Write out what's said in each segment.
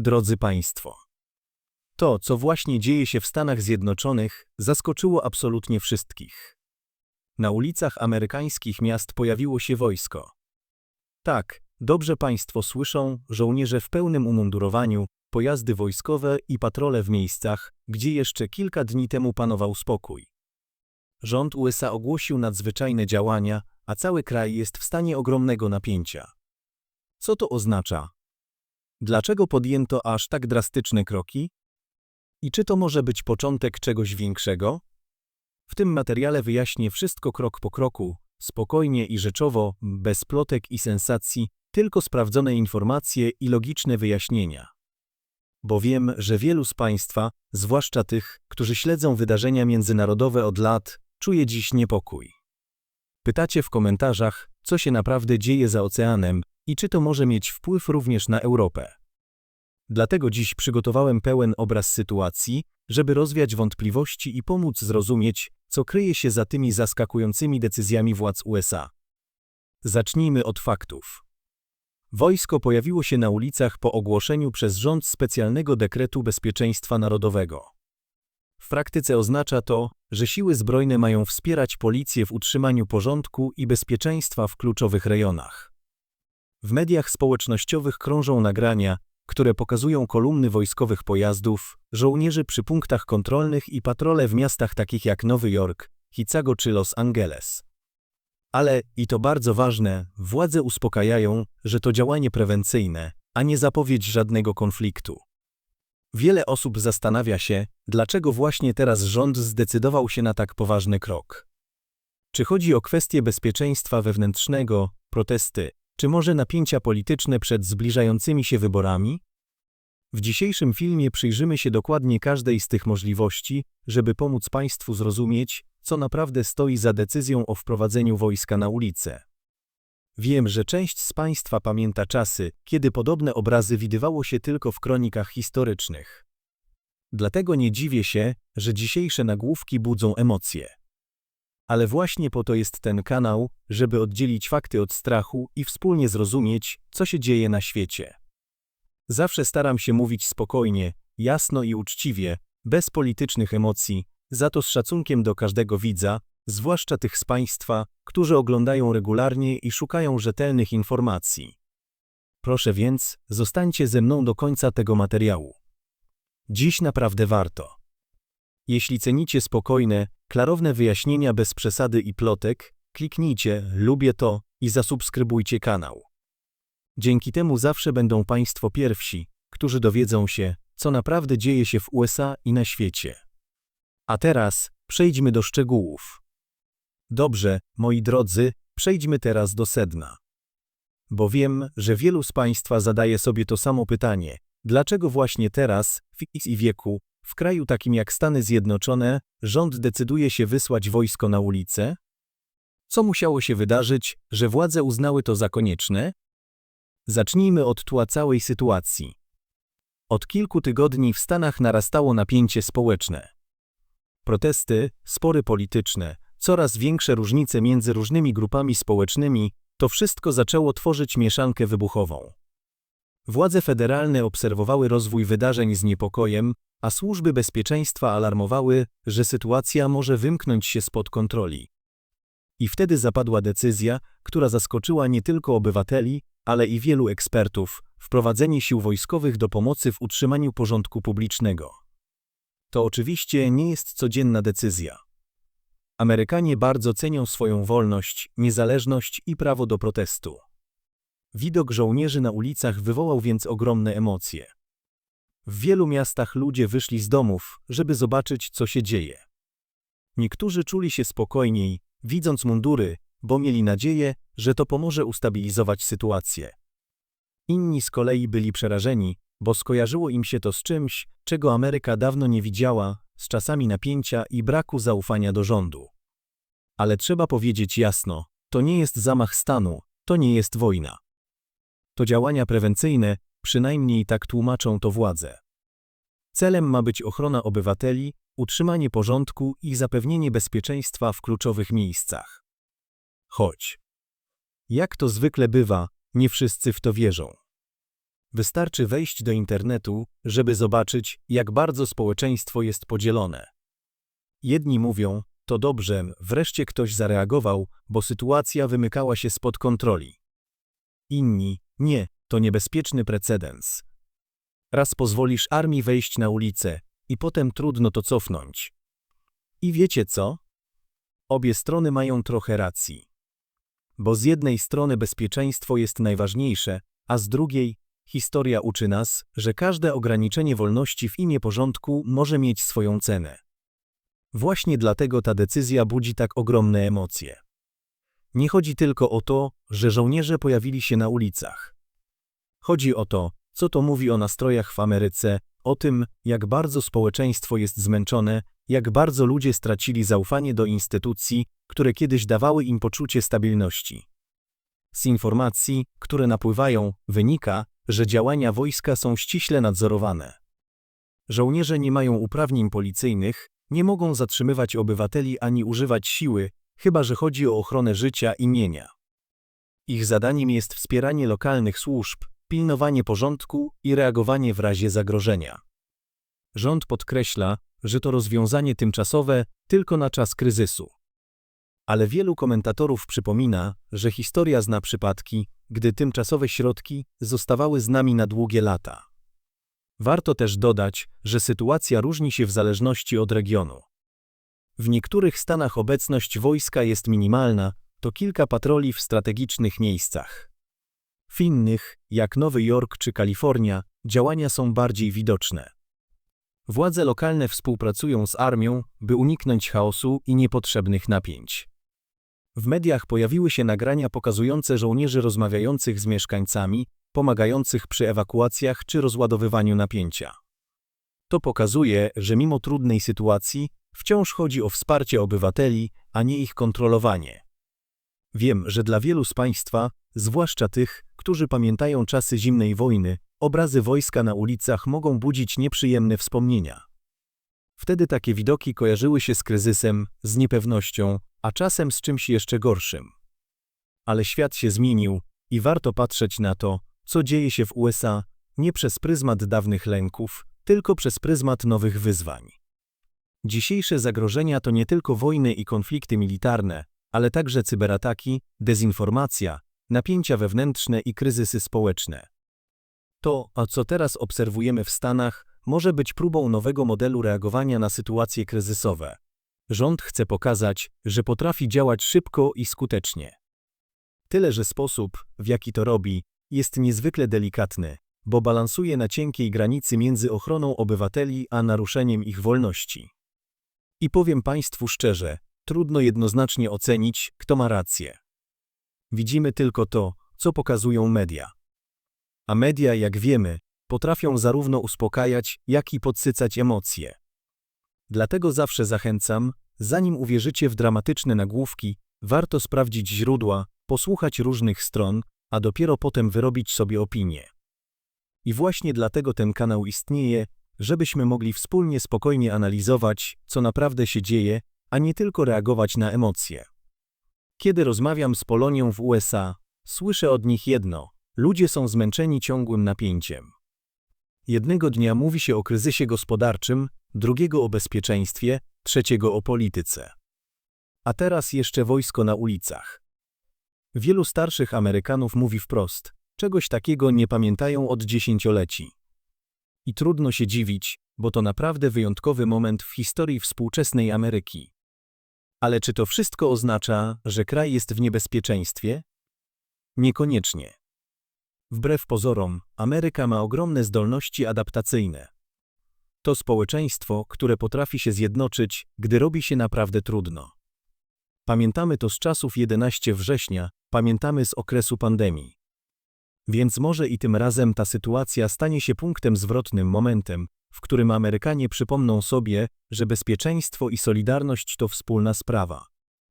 drodzy Państwo. To, co właśnie dzieje się w Stanach Zjednoczonych, zaskoczyło absolutnie wszystkich. Na ulicach amerykańskich miast pojawiło się wojsko. Tak, dobrze Państwo słyszą, żołnierze w pełnym umundurowaniu, pojazdy wojskowe i patrole w miejscach, gdzie jeszcze kilka dni temu panował spokój. Rząd USA ogłosił nadzwyczajne działania, a cały kraj jest w stanie ogromnego napięcia. Co to oznacza? Dlaczego podjęto aż tak drastyczne kroki? I czy to może być początek czegoś większego? W tym materiale wyjaśnię wszystko krok po kroku, spokojnie i rzeczowo, bez plotek i sensacji, tylko sprawdzone informacje i logiczne wyjaśnienia. Bo wiem, że wielu z Państwa, zwłaszcza tych, którzy śledzą wydarzenia międzynarodowe od lat, czuje dziś niepokój. Pytacie w komentarzach, co się naprawdę dzieje za oceanem i czy to może mieć wpływ również na Europę. Dlatego dziś przygotowałem pełen obraz sytuacji, żeby rozwiać wątpliwości i pomóc zrozumieć, co kryje się za tymi zaskakującymi decyzjami władz USA. Zacznijmy od faktów. Wojsko pojawiło się na ulicach po ogłoszeniu przez rząd specjalnego dekretu bezpieczeństwa narodowego. W praktyce oznacza to, że siły zbrojne mają wspierać policję w utrzymaniu porządku i bezpieczeństwa w kluczowych rejonach. W mediach społecznościowych krążą nagrania, które pokazują kolumny wojskowych pojazdów, żołnierzy przy punktach kontrolnych i patrole w miastach takich jak Nowy Jork, Chicago czy Los Angeles. Ale, i to bardzo ważne, władze uspokajają, że to działanie prewencyjne, a nie zapowiedź żadnego konfliktu. Wiele osób zastanawia się, dlaczego właśnie teraz rząd zdecydował się na tak poważny krok. Czy chodzi o kwestie bezpieczeństwa wewnętrznego, protesty, czy może napięcia polityczne przed zbliżającymi się wyborami? W dzisiejszym filmie przyjrzymy się dokładnie każdej z tych możliwości, żeby pomóc Państwu zrozumieć, co naprawdę stoi za decyzją o wprowadzeniu wojska na ulicę. Wiem, że część z Państwa pamięta czasy, kiedy podobne obrazy widywało się tylko w kronikach historycznych. Dlatego nie dziwię się, że dzisiejsze nagłówki budzą emocje. Ale właśnie po to jest ten kanał, żeby oddzielić fakty od strachu i wspólnie zrozumieć, co się dzieje na świecie. Zawsze staram się mówić spokojnie, jasno i uczciwie, bez politycznych emocji, za to z szacunkiem do każdego widza, zwłaszcza tych z Państwa, którzy oglądają regularnie i szukają rzetelnych informacji. Proszę więc, zostańcie ze mną do końca tego materiału. Dziś naprawdę warto. Jeśli cenicie spokojne, klarowne wyjaśnienia bez przesady i plotek, kliknijcie lubię to i zasubskrybujcie kanał. Dzięki temu zawsze będą Państwo pierwsi, którzy dowiedzą się, co naprawdę dzieje się w USA i na świecie. A teraz przejdźmy do szczegółów. Dobrze, moi drodzy, przejdźmy teraz do sedna. Bo wiem, że wielu z Państwa zadaje sobie to samo pytanie: dlaczego właśnie teraz, w X i wieku, w kraju takim jak Stany Zjednoczone, rząd decyduje się wysłać wojsko na ulicę? Co musiało się wydarzyć, że władze uznały to za konieczne? Zacznijmy od tła całej sytuacji. Od kilku tygodni w Stanach narastało napięcie społeczne. Protesty, spory polityczne, coraz większe różnice między różnymi grupami społecznymi, to wszystko zaczęło tworzyć mieszankę wybuchową. Władze federalne obserwowały rozwój wydarzeń z niepokojem, a służby bezpieczeństwa alarmowały, że sytuacja może wymknąć się spod kontroli. I wtedy zapadła decyzja, która zaskoczyła nie tylko obywateli, ale i wielu ekspertów, wprowadzenie sił wojskowych do pomocy w utrzymaniu porządku publicznego. To oczywiście nie jest codzienna decyzja. Amerykanie bardzo cenią swoją wolność, niezależność i prawo do protestu. Widok żołnierzy na ulicach wywołał więc ogromne emocje. W wielu miastach ludzie wyszli z domów, żeby zobaczyć, co się dzieje. Niektórzy czuli się spokojniej, widząc mundury, bo mieli nadzieję, że to pomoże ustabilizować sytuację. Inni z kolei byli przerażeni, bo skojarzyło im się to z czymś, czego Ameryka dawno nie widziała, z czasami napięcia i braku zaufania do rządu. Ale trzeba powiedzieć jasno, to nie jest zamach stanu, to nie jest wojna. To działania prewencyjne, przynajmniej tak tłumaczą to władze. Celem ma być ochrona obywateli, utrzymanie porządku i zapewnienie bezpieczeństwa w kluczowych miejscach. Choć. Jak to zwykle bywa, nie wszyscy w to wierzą. Wystarczy wejść do internetu, żeby zobaczyć, jak bardzo społeczeństwo jest podzielone. Jedni mówią, to dobrze, wreszcie ktoś zareagował, bo sytuacja wymykała się spod kontroli. Inni, nie, to niebezpieczny precedens. Raz pozwolisz armii wejść na ulicę, i potem trudno to cofnąć. I wiecie co? Obie strony mają trochę racji. Bo z jednej strony bezpieczeństwo jest najważniejsze, a z drugiej historia uczy nas, że każde ograniczenie wolności w imię porządku może mieć swoją cenę. Właśnie dlatego ta decyzja budzi tak ogromne emocje. Nie chodzi tylko o to, że żołnierze pojawili się na ulicach. Chodzi o to, co to mówi o nastrojach w Ameryce, o tym, jak bardzo społeczeństwo jest zmęczone, jak bardzo ludzie stracili zaufanie do instytucji, które kiedyś dawały im poczucie stabilności. Z informacji, które napływają, wynika, że działania wojska są ściśle nadzorowane. Żołnierze nie mają uprawnień policyjnych, nie mogą zatrzymywać obywateli ani używać siły, chyba że chodzi o ochronę życia i mienia. Ich zadaniem jest wspieranie lokalnych służb, pilnowanie porządku i reagowanie w razie zagrożenia. Rząd podkreśla, że to rozwiązanie tymczasowe tylko na czas kryzysu. Ale wielu komentatorów przypomina, że historia zna przypadki, gdy tymczasowe środki zostawały z nami na długie lata. Warto też dodać, że sytuacja różni się w zależności od regionu. W niektórych stanach obecność wojska jest minimalna, to kilka patroli w strategicznych miejscach. W innych, jak Nowy Jork czy Kalifornia, działania są bardziej widoczne. Władze lokalne współpracują z armią, by uniknąć chaosu i niepotrzebnych napięć. W mediach pojawiły się nagrania pokazujące żołnierzy rozmawiających z mieszkańcami, pomagających przy ewakuacjach czy rozładowywaniu napięcia. To pokazuje, że mimo trudnej sytuacji wciąż chodzi o wsparcie obywateli, a nie ich kontrolowanie. Wiem, że dla wielu z Państwa, zwłaszcza tych, którzy pamiętają czasy zimnej wojny, obrazy wojska na ulicach mogą budzić nieprzyjemne wspomnienia. Wtedy takie widoki kojarzyły się z kryzysem, z niepewnością, a czasem z czymś jeszcze gorszym. Ale świat się zmienił i warto patrzeć na to, co dzieje się w USA, nie przez pryzmat dawnych lęków, tylko przez pryzmat nowych wyzwań. Dzisiejsze zagrożenia to nie tylko wojny i konflikty militarne, ale także cyberataki, dezinformacja, napięcia wewnętrzne i kryzysy społeczne. To, a co teraz obserwujemy w Stanach, może być próbą nowego modelu reagowania na sytuacje kryzysowe. Rząd chce pokazać, że potrafi działać szybko i skutecznie. Tyle, że sposób, w jaki to robi, jest niezwykle delikatny, bo balansuje na cienkiej granicy między ochroną obywateli a naruszeniem ich wolności. I powiem Państwu szczerze, trudno jednoznacznie ocenić, kto ma rację. Widzimy tylko to, co pokazują media. A media, jak wiemy, potrafią zarówno uspokajać, jak i podsycać emocje. Dlatego zawsze zachęcam, zanim uwierzycie w dramatyczne nagłówki, warto sprawdzić źródła, posłuchać różnych stron, a dopiero potem wyrobić sobie opinię. I właśnie dlatego ten kanał istnieje, żebyśmy mogli wspólnie spokojnie analizować, co naprawdę się dzieje, a nie tylko reagować na emocje. Kiedy rozmawiam z Polonią w USA, słyszę od nich jedno: ludzie są zmęczeni ciągłym napięciem. Jednego dnia mówi się o kryzysie gospodarczym, drugiego o bezpieczeństwie, trzeciego o polityce. A teraz jeszcze wojsko na ulicach. Wielu starszych Amerykanów mówi wprost, czegoś takiego nie pamiętają od dziesięcioleci. I trudno się dziwić, bo to naprawdę wyjątkowy moment w historii współczesnej Ameryki. Ale czy to wszystko oznacza, że kraj jest w niebezpieczeństwie? Niekoniecznie. Wbrew pozorom, Ameryka ma ogromne zdolności adaptacyjne. To społeczeństwo, które potrafi się zjednoczyć, gdy robi się naprawdę trudno. Pamiętamy to z czasów 11 września, pamiętamy z okresu pandemii. Więc może i tym razem ta sytuacja stanie się punktem zwrotnym momentem, w którym Amerykanie przypomną sobie, że bezpieczeństwo i solidarność to wspólna sprawa.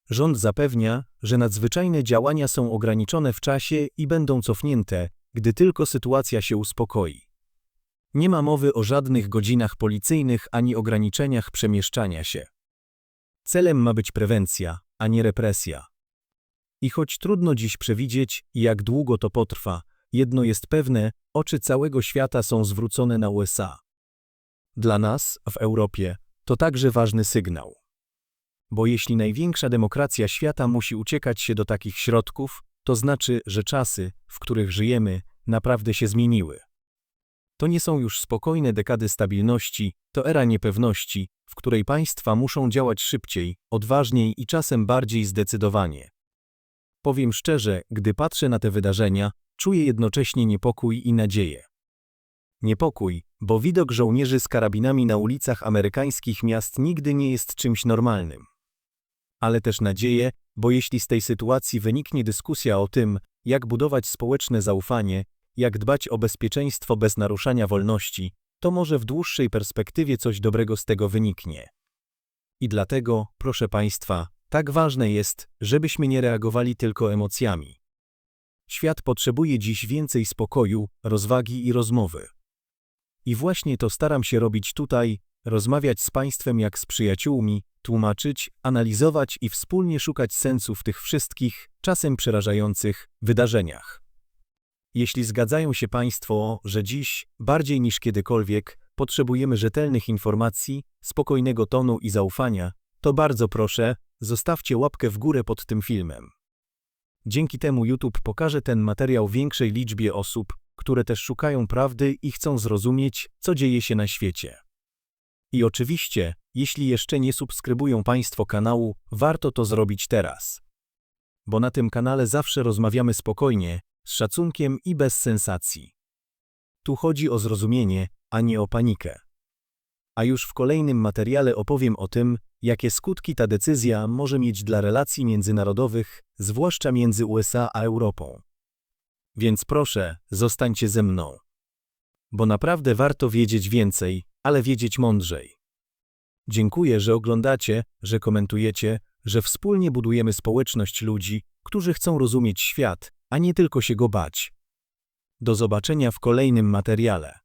Rząd zapewnia, że nadzwyczajne działania są ograniczone w czasie i będą cofnięte, gdy tylko sytuacja się uspokoi. Nie ma mowy o żadnych godzinach policyjnych ani ograniczeniach przemieszczania się. Celem ma być prewencja, a nie represja. I choć trudno dziś przewidzieć, jak długo to potrwa, jedno jest pewne, oczy całego świata są zwrócone na USA. Dla nas, w Europie, to także ważny sygnał. Bo jeśli największa demokracja świata musi uciekać się do takich środków, to znaczy, że czasy, w których żyjemy, naprawdę się zmieniły. To nie są już spokojne dekady stabilności, to era niepewności, w której państwa muszą działać szybciej, odważniej i czasem bardziej zdecydowanie. Powiem szczerze, gdy patrzę na te wydarzenia, czuję jednocześnie niepokój i nadzieję. Niepokój, bo widok żołnierzy z karabinami na ulicach amerykańskich miast nigdy nie jest czymś normalnym. Ale też nadzieję, bo jeśli z tej sytuacji wyniknie dyskusja o tym, jak budować społeczne zaufanie, jak dbać o bezpieczeństwo bez naruszania wolności, to może w dłuższej perspektywie coś dobrego z tego wyniknie. I dlatego, proszę Państwa, tak ważne jest, żebyśmy nie reagowali tylko emocjami. Świat potrzebuje dziś więcej spokoju, rozwagi i rozmowy. I właśnie to staram się robić tutaj, rozmawiać z Państwem jak z przyjaciółmi, tłumaczyć, analizować i wspólnie szukać sensu w tych wszystkich, czasem przerażających, wydarzeniach. Jeśli zgadzają się Państwo, że dziś, bardziej niż kiedykolwiek, potrzebujemy rzetelnych informacji, spokojnego tonu i zaufania, to bardzo proszę, zostawcie łapkę w górę pod tym filmem. Dzięki temu YouTube pokaże ten materiał większej liczbie osób, które też szukają prawdy i chcą zrozumieć, co dzieje się na świecie. I oczywiście, jeśli jeszcze nie subskrybują Państwo kanału, warto to zrobić teraz. Bo na tym kanale zawsze rozmawiamy spokojnie, z szacunkiem i bez sensacji. Tu chodzi o zrozumienie, a nie o panikę. A już w kolejnym materiale opowiem o tym, jakie skutki ta decyzja może mieć dla relacji międzynarodowych, zwłaszcza między USA a Europą. Więc proszę, zostańcie ze mną. Bo naprawdę warto wiedzieć więcej, ale wiedzieć mądrzej. Dziękuję, że oglądacie, że komentujecie, że wspólnie budujemy społeczność ludzi, którzy chcą rozumieć świat, a nie tylko się go bać. Do zobaczenia w kolejnym materiale.